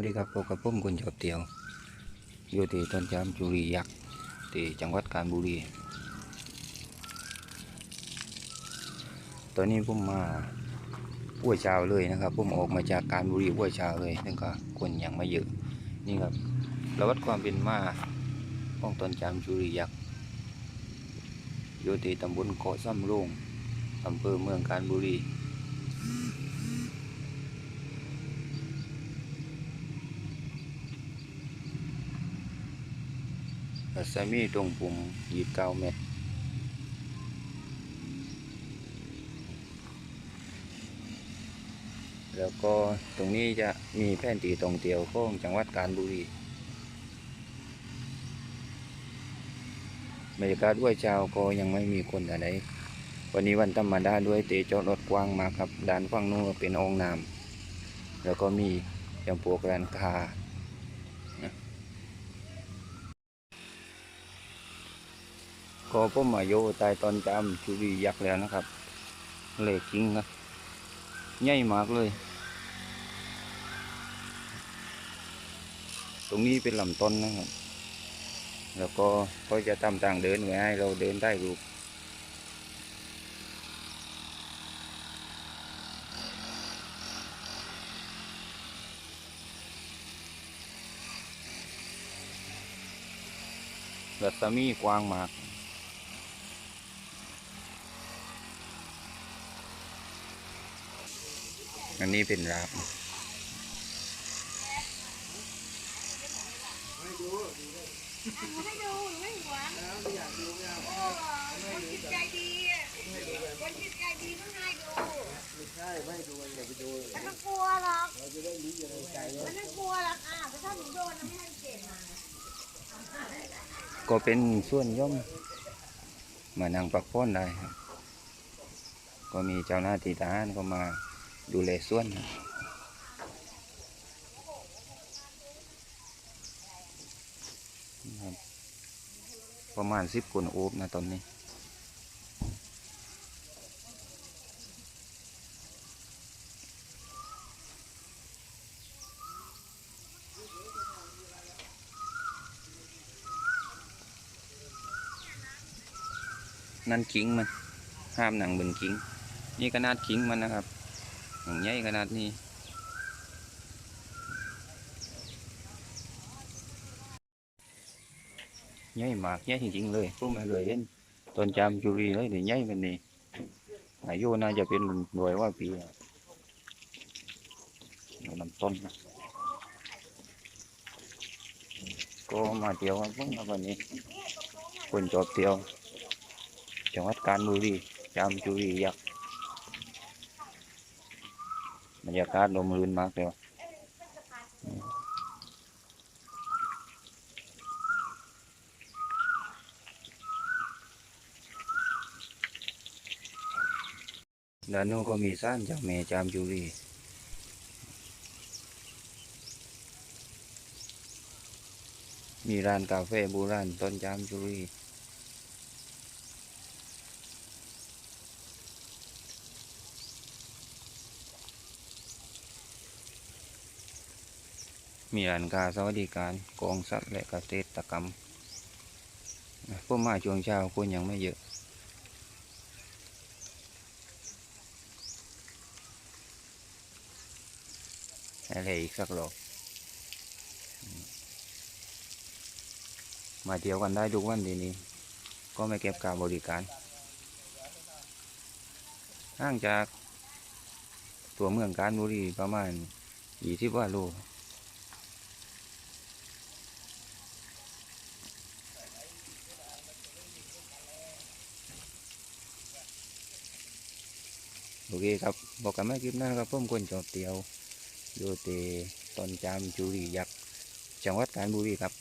วัสดีครับพบกับผมคนชอบเที่ยว อยู่ที่ต้นจามจุรียักษ์ที่จังหวัดกาญบุรี ตอนนี้ผมมาห้วยช้าเลยนะครับผมออกมาจากการบุรีห้วยช้าเลยซึ่งก็คนยังไม่เยอะนี่ครับประวัติความเป็นมาของต้นจามจุรียักษ์อยู่ที่ตำบลเกาะซ้ำโรงอำเภอเมืองกาญบุรี รัศมีตรงปุ่มยีบเก้าเมตรแล้วก็ตรงนี้จะมีแผนที่ตรงเตียวของจังหวัดกาญบุรีบรรยากาศด้วยเช้าก็ยังไม่มีคนอะไรวันนี้วันธรรมดาด้วยเตะจอดรถกว้างมากครับด้านฝั่งนู้นเป็นองค์น้ำแล้วก็มีอย่างพวกร้านค้า ก็ผมมาโยใต้ตอนจามจุรียักษ์แล้วนะครับเลขจริงครับใหญ่มากเลย ตรงนี้เป็นลำต้นนะครับ แล้วก็ก็จะทำทางเดินไว้ให้เราเดินได้รูปรัศมีกว้างมาก อันนี้เป็นราบให้ดูหนูไม่หวงโอ้คนจิตใจดีอะคนจิตใจดีต้องให้ดูใช่ไม่ดูอย่าไปดูไม่ต้องกลัวหรอกเราจะได้รู้อยู่ในใจว่าไม่กลัวหรอกอะแต่ถ้าหนูโดนนะไม่ให้เจ็บมาก็เป็นส่วนย่อมมานั่งปักพ้นได้ครับ ก็มีเจ้าหน้าที่ทหารก็มา ดูแลส่วนประมาณสิบคนโอบนะตอนนี้นั่นกิ้งมัน ห้ามหนังบนกิ้ง นี่ขนาดกิ้งมันนะครับ ใหญ่ขนาดนี้ใหญ่มากใหญ่จริงๆเลยพวกมันเลยเห็นต้นจามจุรีเลยเดี๋ยวใหญ่มันนี่อายุน่าจะเป็นรวยว่าปีอะลำต้นนะก็มาเที่ยวกันพวกเราวันนี้คนชอบเที่ยวจังหวัดกาญบุรีจามจุรียักษ์ บรรยากาศลมรื่นมากเลยด้านโน้นก็มีซ่านจากแม่จามจุรีมีร้านกาแฟโบราณต้นจามจุรี มีร้านค้าสวัสดิการกองสัตว์และเกษตรกรรมพวกมาช่วงเช้าคนยังไม่เยอะอะไรอีกสักหรอบมาเที่ยวกันได้ทุกวันทีนี้ ก็ไม่เก็บค่าบริการห่างจากตัวเมืองการบุรีประมาณยี่สิบว่าโล เคครับบอกกันไม่คลิปหน้าครับผมคนจอบเตียวโยเตตอนจามจุรียักษ์จังหวัดกาญบุรีครับ